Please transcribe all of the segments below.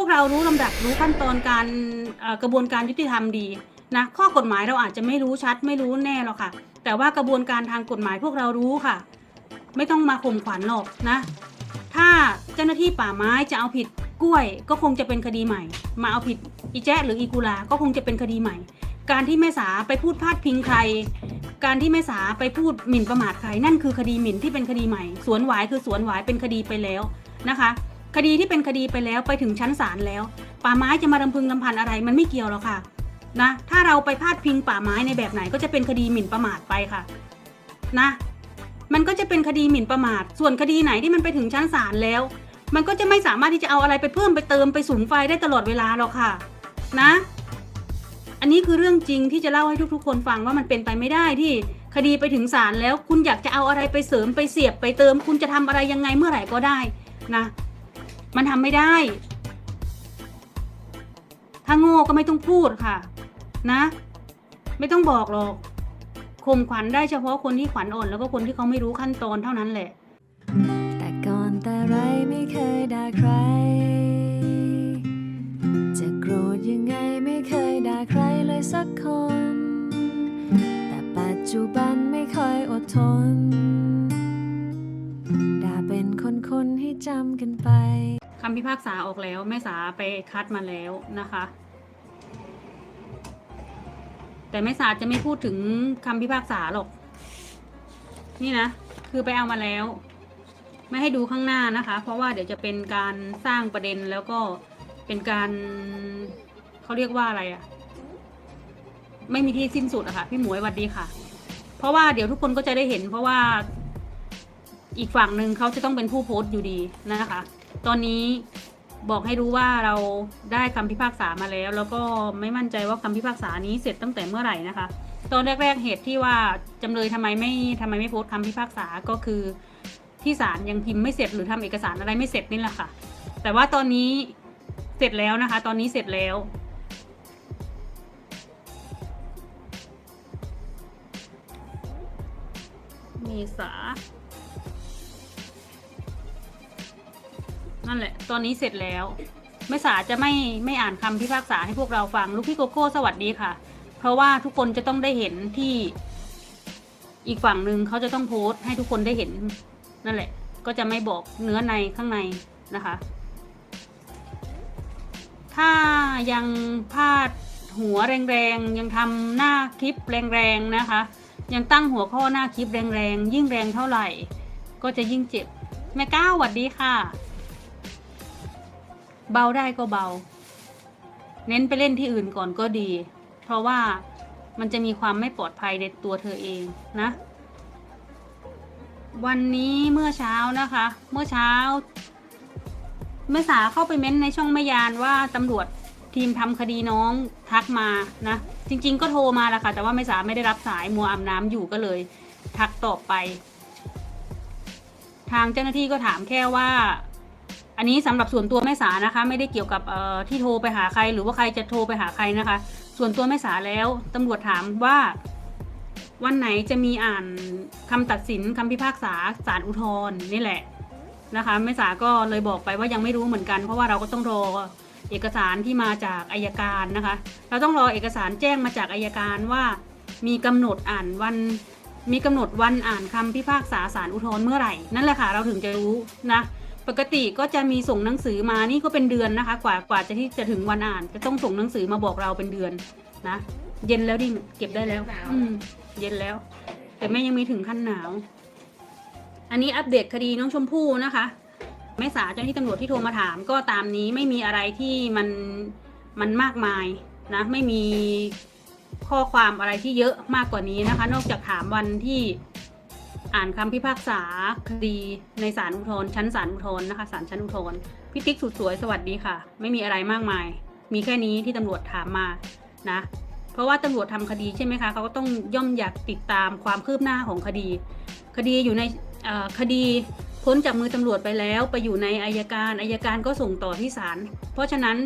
วกเรารู้ลำดับรู้ขั้นตอนการกระบวนการยุติธรรมดีนะข้อกฎหมายเราอาจจะไม่รู้ชัดไม่รู้แน่หรอกค่ะ แต่ว่ากระบวนการทางกฎหมายพวกเรารู้ค่ะ ไม่ต้องมาข่มขวัญหรอกนะ ถ้าเจ้าหน้าที่ป่าไม้จะเอาผิดกล้วย ก็คงจะเป็นคดีใหม่ มาเอาผิดอีแจ๊หรืออีกุลาก็คงจะเป็นคดีใหม่ การที่แม่สาไปพูดพาดพิงใคร การที่แม่สาไปพูดหมิ่นประมาทใครนั่นคือคดีหมิ่นที่เป็นคดีใหม่ สวนหวายคือสวนหวายเป็นคดีไปแล้วนะคะ คดีที่เป็นคดีไปแล้วไปถึงชั้นศาลแล้ว ป่าไม้จะมาลำพึงลำพันอะไรมันไม่เกี่ยวหรอกค่ะนะถ้าเราไปพาดพิงป่าไม้ในแบบไหนก็จะเป็นคดีหมิ่นประมาทไปค่ะนะมันก็จะเป็นคดีหมิ่นประมาท ส่วนคดีไหนที่มันไปถึงชั้นศาลแล้ว มันก็จะไม่สามารถที่จะเอาอะไรไปเพิ่มไปเติมไปสุมไฟได้ตลอดเวลาหรอกค่ะ นะ อันนี้คือเรื่องจริงที่จะเล่าให้ทุกๆ คนฟังว่ามันเป็นไปไม่ได้ที่คดีไปถึงศาลแล้ว คุณอยากจะเอาอะไรไปเสริมไปเสียบไปเติม คุณจะทำอะไรยังไงเมื่อไหร่ก็ได้นะ มันทำไม่ได้ ถ้าโง่ก็ไม่ต้องพูดค่ะ นะ ไม่ต้องบอกหรอกข่มขวัญได้เฉพาะคนที่ขวัญอ่อน แล้วก็คนที่เขาไม่รู้ขั้นตอนเท่านั้นแหละ แต่ก่อนแต่ไรไม่เคยด่าใคร จะโกรธยังไงไม่เคยด่าใครเลยสักคน แต่ปัจจุบันไม่ค่อยอดทน ด่าเป็นคนๆให้จำกันไป คำพิพากษาออกแล้วแม่สาไปคัดมาแล้วนะคะ แต่แม่สาจะไม่พูดถึงคำพิพากษาหรอก นี่นะ คือไปเอามาแล้ว ไม่ให้ดูข้างหน้านะคะ เพราะว่าเดี๋ยวจะเป็นการสร้างประเด็นแล้วก็เป็นการเขาเรียกว่าอะไรอะไม่มีที่สิ้นสุดอะค่ะพี่หมวยสวัสดีค่ะ เพราะว่าเดี๋ยวทุกคนก็จะได้เห็น เพราะว่าอีกฝั่งหนึ่งเขาจะต้องเป็นผู้โพสต์อยู่ดีนะคะ ตอนนี้บอกให้รู้ว่าเราได้คำพิพากษามาแล้ว แล้วก็ไม่มั่นใจว่าคำพิพากษานี้เสร็จตั้งแต่เมื่อไหร่นะคะ ตอนแรก ๆเหตุที่ว่าจำเลยทำไมไม่ทำไมไม่โพสต์คำพิพากษาก็คือที่ศาลยังพิมพ์ไม่เสร็จหรือทำเอกสารอะไรไม่เสร็จนี่แหละค่ะ แต่ว่าตอนนี้เสร็จแล้วนะคะ ตอนนี้เสร็จแล้วเมษา นั่นแหละ ตอนนี้เสร็จแล้วแม่สาจะไม่ไม่อ่านคำพิพากษาให้พวกเราฟังลูกพี่โกโก้สวัสดีค่ะ เพราะว่าทุกคนจะต้องได้เห็นที่อีกฝั่งหนึ่งเขาจะต้องโพสต์ให้ทุกคนได้เห็นนั่นแหละ ก็จะไม่บอกเนื้อในข้างในนะคะ ถ้ายังพลาดหัวแรงๆ ยังทำหน้าคลิปแรงๆนะคะ ยังตั้งหัวข้อหน้าคลิปแรงๆ ยิ่งแรงเท่าไหร่ ก็จะยิ่งเจ็บ แม่ก้าวสวัสดีค่ะ เบาได้ก็เบา เน้นไปเล่นที่อื่นก่อนก็ดี เพราะว่ามันจะมีความไม่ปลอดภัยในตัวเธอเองนะ วันนี้เมื่อเช้านะคะ เมื่อเช้าแม่สาเข้าไปเม้นในช่องแม่ยานว่าตำรวจทีมทำคดีน้องทักมานะ จริง ๆ ก็โทรมาแหละค่ะ แต่ว่าแม่สาไม่ได้รับสายมัวอาบน้ำอยู่ก็เลย ทักตอบไป ทางเจ้าหน้าที่ก็ถามแค่ว่า อันนี้สำหรับส่วนตัวแม่สานะคะ ไม่ได้เกี่ยวกับที่โทรไปหาใคร หรือว่าใครจะโทรไปหาใครนะคะ ส่วนตัวแม่สาแล้วตำรวจถามว่า วันไหนจะมีอ่านคำตัดสินคำพิพากษาศาลอุทธรณ์นี่แหละนะคะแม่สาก็เลยบอกไปว่ายังไม่รู้เหมือนกัน เพราะว่าเราก็ต้องรอเอกสารที่มาจากอายการนะคะ เราต้องรอเอกสารแจ้งมาจากอายการว่า มีกำหนดอ่านวันมีกำหนดวันอ่านคำพิพากษาศาลอุทธรณ์เมื่อไหร่ นั่นแหละค่ะเราถึงจะรู้นะ ปกติก็จะมีส่งหนังสือมานี่ก็เป็นเดือนนะคะ กว่ากว่าจะที่จะถึงวันอ่าน จะต้องส่งหนังสือมาบอกเราเป็นเดือนนะเย็นแล้วดิเก็บได้แล้ว อืม เย็นแล้ว แต่แม่ยังมีถึงขั้นหนาว อันนี้อัปเดตคดีน้องชมพู่นะคะแม่สาเจ้าหน้าที่ตำรวจที่โทรมาถามก็ตามนี้ไม่มีอะไรที่มันมันมากมายนะ ไม่มีข้อความอะไรที่เยอะมากกว่านี้นะคะ นอกจากถามวันที่ อ่านคำพิพากษาคดีในศาลอุทธรณ์ชั้นศาลอุทธรณ์นะคะศาลชั้นอุทธรณ์พี่ติ๊กสุดสวยสวัสดีค่ะ ไม่มีอะไรมากมาย มีแค่นี้ที่ตำรวจถามมานะ เพราะว่าตำรวจทำคดีใช่ไหมคะเขาก็ต้องย่อมอยากติดตามความคืบหน้าของคดี คดีอยู่ในคดีพ้นจากมือตำรวจไปแล้วไปอยู่ในอายการอายการก็ส่งต่อที่ศาลเพราะฉะนั้น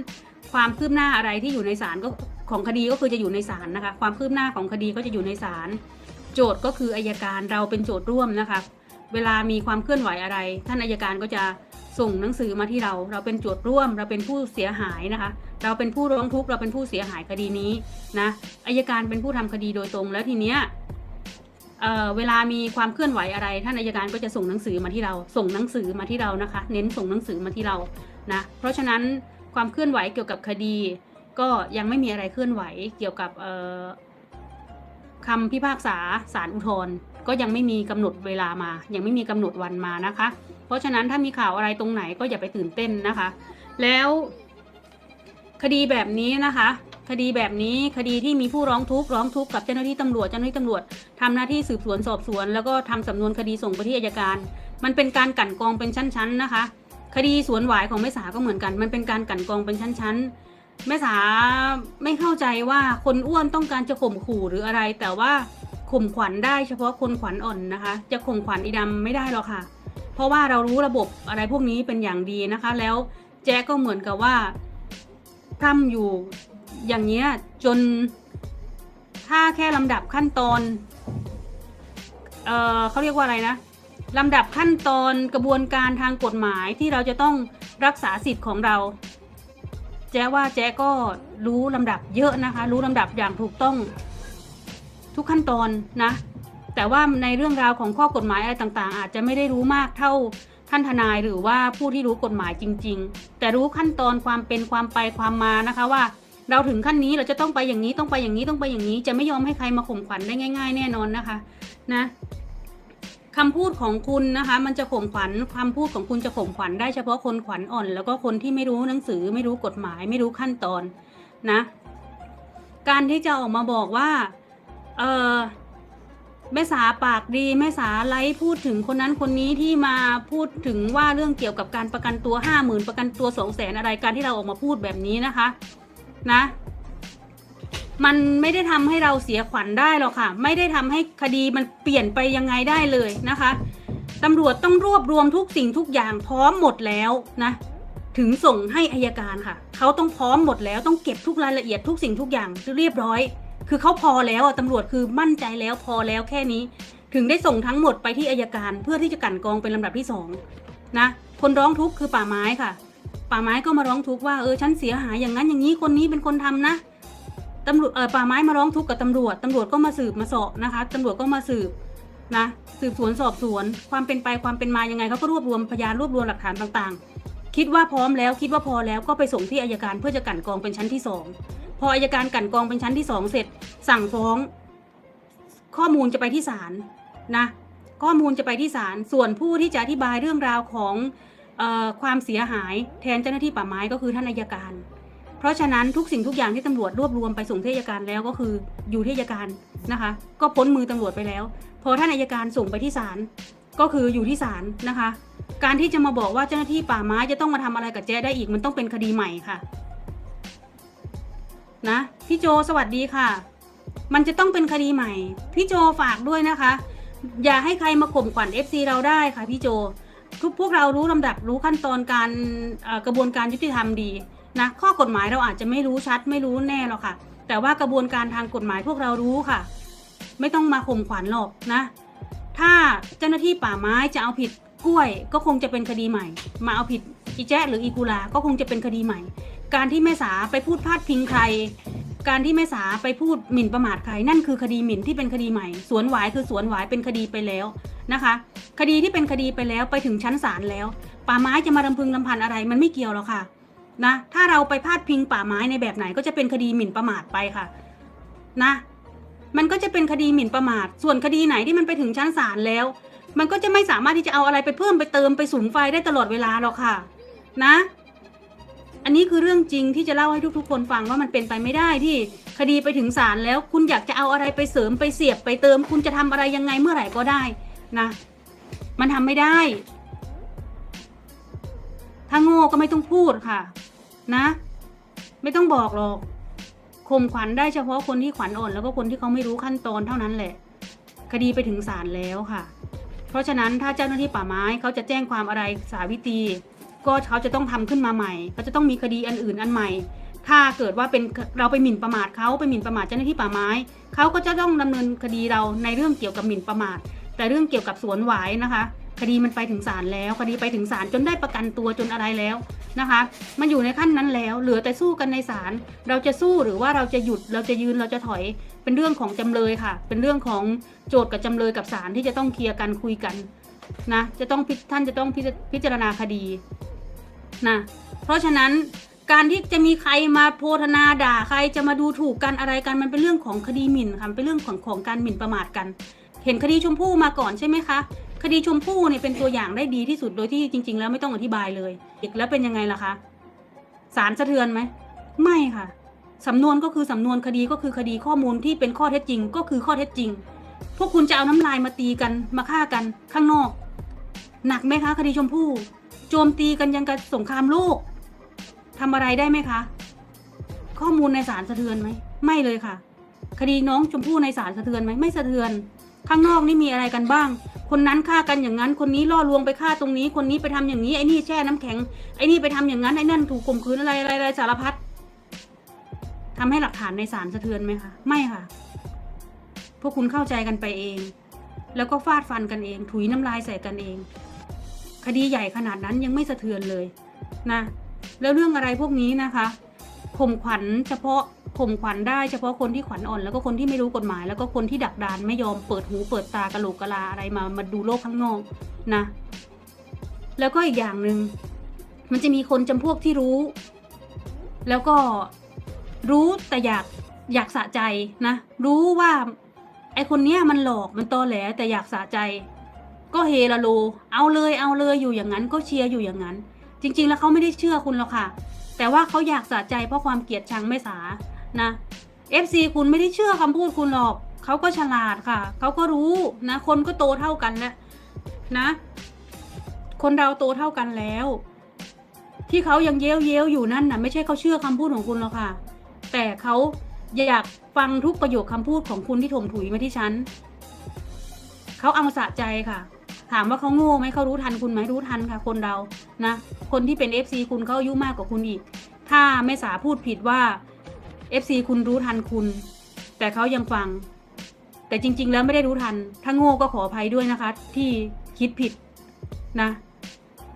ความคืบหน้าอะไรที่อยู่ในศาลก็ของคดีก็คือจะอยู่ในศาลนะคะ ความคืบหน้าของคดีก็จะอยู่ในศาล โจทย์ก็คืออายการเราเป็นโจทย์ร่วมนะคะ เวลามีความเคลื่อนไหวอะไร ท่านอายการก็จะส่งหนังสือมาที่เรา เราเป็นโจทย์ร่วม เราเป็นผู้เสียหายนะคะ เราเป็นผู้ร้องทุกข์ เราเป็นผู้เสียหายคดีนี้นะอายการเป็นผู้ทำคดีโดยตรง แล้วทีเนี้ยเอ่อเวลามีความเคลื่อนไหวอะไร ท่านอายการก็จะส่งหนังสือมาที่เรา ส่งหนังสือมาที่เรานะคะ เน้นส่งหนังสือมาที่เรา นะ เพราะฉะนั้นความเคลื่อนไหวเกี่ยวกับคดี ก็ยังไม่มีอะไรเคลื่อนไหวเกี่ยวกับเอ่อ คำพิพากษาศาลอุทธรณ์ก็ยังไม่มีกำหนดเวลามา ยังไม่มีกำหนดวันมานะคะ เพราะฉะนั้นถ้ามีข่าวอะไรตรงไหนก็อย่าไปตื่นเต้นนะคะ แล้ว คดีแบบนี้นะคะ คดีแบบนี้คดีที่มีผู้ร้องทุกข์ร้องทุกข์กับเจ้าหน้าที่ตำรวจเจ้าหน้าที่ตำรวจทำหน้าที่สืบสวนสอบสวน แล้วก็ทำสำนวนคดีส่งไปที่อัยการ มันเป็นการกั่นกองเป็นชั้นๆนะคะ คดีสวนหวายของแม่สาก็เหมือนกัน มันเป็นการกั่นกองเป็นชั้นๆ แม่สาไม่เข้าใจว่าคนอ้วนต้องการจะข่มขู่หรืออะไร แต่ว่าข่มขวัญได้เฉพาะคนขวัญอ่อนนะคะ จะข่มขวัญอีดำไม่ได้หรอกค่ะ เพราะว่าเรารู้ระบบอะไรพวกนี้เป็นอย่างดีนะคะ แล้วแจ๊กก็เหมือนกับว่าทำอยู่อย่างเนี้ยจนถ้าแค่ลำดับขั้นตอน เออเขาเรียกว่าอะไรนะลำดับขั้นตอนกระบวนการทางกฎหมายที่เราจะต้องรักษาสิทธิ์ของเรา แจ๊ว่าแจ๊ก็รู้ลำดับเยอะนะคะ รู้ลำดับอย่างถูกต้องทุกขั้นตอนนะ แต่ว่าในเรื่องราวของข้อกฎหมายอะไรต่างๆ อาจจะไม่ได้รู้มากเท่าท่านทนายหรือว่าผู้ที่รู้กฎหมายจริง ๆ แต่รู้ขั้นตอนความเป็นความไปความมานะคะว่า เราถึงขั้นนี้เราจะต้องไปอย่างนี้ต้องไปอย่างนี้ต้องไปอย่างนี้ จะไม่ยอมให้ใครมาข่มขวัญได้ง่าย ๆ แน่นอนนะคะ นะ คำพูดของคุณนะคะ มันจะข่มขวัญคำพูดของคุณจะข่มขวัญได้เฉพาะคนขวัญอ่อน แล้วก็คนที่ไม่รู้หนังสือ ไม่รู้กฎหมาย ไม่รู้ขั้นตอนนะ การที่จะออกมาบอกว่า เออแม่สาปากดีแม่สาไลฟ์พูดถึงคนนั้นคนนี้ที่มาพูดถึงว่าเรื่องเกี่ยวกับการประกันตัวห้าหมื่นประกันตัวสองแสนอะไรการที่เราออกมาพูดแบบนี้นะคะ นะ มันไม่ได้ทำให้เราเสียขวัญได้หรอกค่ะ ไม่ได้ทำให้คดีมันเปลี่ยนไปยังไงได้เลยนะคะตำรวจต้องรวบรวมทุกสิ่งทุกอย่างพร้อมหมดแล้วนะถึงส่งให้อายการค่ะ เขาต้องพร้อมหมดแล้วต้องเก็บทุกรายละเอียดทุกสิ่งทุกอย่างเรียบร้อย คือเขาพอแล้วอะตำรวจคือมั่นใจแล้วพอแล้วแค่นี้ ถึงได้ส่งทั้งหมดไปที่อายการ เพื่อที่จะกันกองเป็นลำดับที่สองนะคนร้องทุกข์คือป่าไม้ค่ะ ป่าไม้ก็มาร้องทุกข์ว่าเออฉันเสียหายอย่างนั้นอย่างนี้คนนี้เป็นคนทำนะ ตำรวจเออป่าไม้มาร้องทุกข์กับตำรวจตำรวจก็มาสืบมาสอบนะคะตำรวจก็มาสืบนะสืบสวนสอบสวน ความเป็นไปความเป็นมายังไงเขาก็รวบรวมพยานรวบรวมหลักฐานต่างๆ คิดว่าพร้อมแล้วคิดว่าพอแล้วก็ไปส่งที่อายการเพื่อจะกั่นกองเป็นชั้นที่สองพออายการกั่นกองเป็นชั้นที่สองเสร็จ สั่งฟ้อง ข้อมูลจะไปที่ศาลนะข้อมูลจะไปที่ศาลส่วนผู้ที่จะอธิบายเรื่องราวของเออความเสียหายแทนเจ้าหน้าที่ป่าไม้ก็คือท่านอายการ เพราะฉะนั้นทุกสิ่งทุกอย่างที่ตำรวจรวบรวมไปส่งที่อัยการแล้วก็คืออยู่ที่อัยการนะคะ ก็พ้นมือตำรวจไปแล้ว พอท่านอัยการส่งไปที่ศาลก็คืออยู่ที่ศาลนะคะ การที่จะมาบอกว่าเจ้าหน้าที่ป่าไม้จะต้องมาทำอะไรกับแจ๊ได้อีกมันต้องเป็นคดีใหม่ค่ะนะพี่โจสวัสดีค่ะ มันจะต้องเป็นคดีใหม่ พี่โจฝากด้วยนะคะ อย่าให้ใครมาข่มขวัญ FC เราได้ค่ะพี่โจทุกพวกเรารู้ลำดับรู้ขั้นตอนการกระบวนการยุติธรรมดี นะข้อกฎหมายเราอาจจะไม่รู้ชัดไม่รู้แน่หรอกค่ะ แต่ว่ากระบวนการทางกฎหมายพวกเรารู้ค่ะ ไม่ต้องมาข่มขวัญหรอกนะ ถ้าเจ้าหน้าที่ป่าไม้จะเอาผิดกล้วยก็คงจะเป็นคดีใหม่ มาเอาผิดอีแจ๊หรืออีกูลาก็คงจะเป็นคดีใหม่ การที่แม่สาไปพูดพาดพิงใคร การที่แม่สาไปพูดหมิ่นประมาทใครนั่นคือคดีหมิ่นที่เป็นคดีใหม่ สวนหวายคือสวนหวายเป็นคดีไปแล้วนะคะ คดีที่เป็นคดีไปแล้วไปถึงชั้นศาลแล้ว ป่าไม้จะมารำพึงรำพันอะไรมันไม่เกี่ยวหรอกค่ะ นะถ้าเราไปพาดพิงป่าไม้ในแบบไหนก็จะเป็นคดีหมิ่นประมาทไปค่ะ นะ มันก็จะเป็นคดีหมิ่นประมาท ส่วนคดีไหนที่มันไปถึงชั้นศาลแล้ว มันก็จะไม่สามารถที่จะเอาอะไรไปเพิ่มไปเติมไปสุมไฟได้ตลอดเวลาหรอกค่ะ นะ อันนี้คือเรื่องจริงที่จะเล่าให้ทุกๆ คนฟังว่ามันเป็นไปไม่ได้ที่คดีไปถึงศาลแล้ว คุณอยากจะเอาอะไรไปเสริมไปเสียบไปเติม คุณจะทำอะไรยังไงเมื่อไหร่ก็ได้นะ มันทำไม่ได้ ถ้าโง่ก็ไม่ต้องพูดค่ะ นะ ไม่ต้องบอกหรอกข่มขวัญได้เฉพาะคนที่ขวัญอ่อน แล้วก็คนที่เขาไม่รู้ขั้นตอนเท่านั้นแหละ คดีไปถึงศาลแล้วค่ะ เพราะฉะนั้นถ้าเจ้าหน้าที่ป่าไม้เขาจะแจ้งความอะไรสาวิตี ก็เขาจะต้องทำขึ้นมาใหม่เขาจะต้องมีคดีอันอื่นอันใหม่ ถ้าเกิดว่าเป็นเราไปหมิ่นประมาทเขาไปหมิ่นประมาทเจ้าหน้าที่ป่าไม้เขาก็จะต้องดำเนินคดีเราในเรื่องเกี่ยวกับหมิ่นประมาท แต่เรื่องเกี่ยวกับสวนหวายนะคะ คดีมันไปถึงศาลแล้วคดีไปถึงศาลจนได้ประกันตัวจนอะไรแล้วนะคะ มันอยู่ในขั้นนั้นแล้ว เหลือแต่สู้กันในศาลเราจะสู้หรือว่าเราจะหยุดเราจะยืนเราจะถอยเป็นเรื่องของจำเลยค่ะ เป็นเรื่องของโจทย์กับจำเลยกับศาลที่จะต้องเคลียร์กันคุยกันนะจะต้องท่านจะต้องพิจพิจารณาคดีนะเพราะฉะนั้นการที่จะมีใครมาโพธนาด่าใครจะมาดูถูกกันอะไรกันมันเป็นเรื่องของคดีหมิ่นค่ะเป็นเรื่องของของการหมิ่นประมาทกัน เห็นคดีชมพู่มาก่อนใช่ไหมคะ คดีชมพู่เนี่ยเป็นตัวอย่างได้ดีที่สุดโดยที่จริง ๆ แล้วไม่ต้องอธิบายเลยอีกแล้วเป็นยังไงล่ะคะศาลสะเทือนไหมไม่ค่ะสำนวนก็คือสำนวนคดีก็คือคดีข้อมูลที่เป็นข้อเท็จจริง ก็คือข้อเท็จจริง พวกคุณจะเอาน้ำลายมาตีกันมาฆ่ากันข้างนอก หนักไหมคะ คดีชมพู่ โจมตีกันยังกับสงครามโลกทำอะไรได้ไหมคะ ข้อมูลในศาลสะเทือนไหมไม่เลยค่ะ คดีน้องชมพู่ในศาลสะเทือนไหมไม่สะเทือน ข้างนอกนี่มีอะไรกันบ้าง คนนั้นฆ่ากันอย่างนั้น คนนี้ล่อลวงไปฆ่าตรงนี้ คนนี้ไปทำอย่างนี้ ไอ้นี่แช่น้ำแข็ง ไอ้นี่ไปทำอย่างนั้น ไอ้นั่นถูกข่มขืนอะไรอะไรอะไรสารพัดทำให้หลักฐานในศาลสะเทือนไหมคะ ไม่ค่ะ พวกคุณเข้าใจกันไปเอง แล้วก็ฟาดฟันกันเอง ถุยน้ำลายใส่กันเอง คดีใหญ่ขนาดนั้นยังไม่สะเทือนเลยนะ แล้วเรื่องอะไรพวกนี้นะคะข่มขวัญเฉพาะ ข่มขวัญได้เฉพาะคนที่ขวัญอ่อน แล้วก็คนที่ไม่รู้กฎหมาย แล้วก็คนที่ดักดานไม่ยอมเปิดหูเปิดตากระโหลกกะลาอะไรมามาดูโลกข้างนอกนะ แล้วก็อีกอย่างหนึ่งมันจะมีคนจำพวกที่รู้ แล้วก็รู้แต่อยากอยากสะใจนะ รู้ว่าไอคนเนี้ยมันหลอกมันตอแหลแต่อยากสะใจ ก็เฮละโล เอาเลยเอาเลยอยู่อย่างนั้นก็เชียร์อยู่อย่างนั้น จริง ๆ แล้วเขาไม่ได้เชื่อคุณหรอกค่ะ แต่ว่าเขาอยากสะใจเพราะความเกลียดชังไม่สา นะ FC คุณไม่ได้เชื่อคำพูดคุณหรอกเขาก็ฉลาดค่ะ เขาก็รู้นะ คนก็โตเท่ากันแล้วนะ คนเราโตเท่ากันแล้ว ที่เขายังเย้ยวเย้ยวอยู่นั่นน่ะ ไม่ใช่เขาเชื่อคำพูดของคุณหรอกค่ะ แต่เขาอยากฟังทุกประโยคคำพูดของคุณที่ถมถุยมาที่ฉันเขาเอาสะใจค่ะ ถามว่าเขาโง่ไหมเขารู้ทันคุณไหมรู้ทันค่ะ คนเรานะ คนที่เป็น FC คุณเขาอายุมากกว่าคุณอีก ถ้าไม่สาพูดผิดว่า FC คุณรู้ทันคุณ แต่เขายังฟัง แต่จริง ๆ แล้วไม่ได้รู้ทัน ถ้าโง่ก็ขออภัยด้วยนะคะ ที่คิดผิดนะ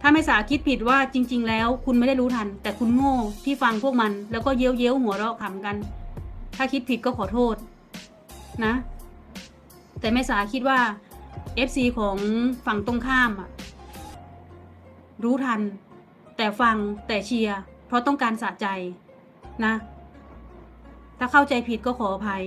ถ้าไม่สาคิดผิดว่าจริง ๆ แล้วคุณไม่ได้รู้ทัน แต่คุณโง่ที่ฟังพวกมัน แล้วก็เย้ยวเย้ยวหัวเราะขำกัน ถ้าคิดผิดก็ขอโทษนะ แต่ไม่สาคิดว่า FC ของฝั่งตรงข้ามอะรู้ทัน แต่ฟังแต่เชียร์เพราะต้องการสะใจนะ ถ้าเข้าใจผิดก็ขออภัย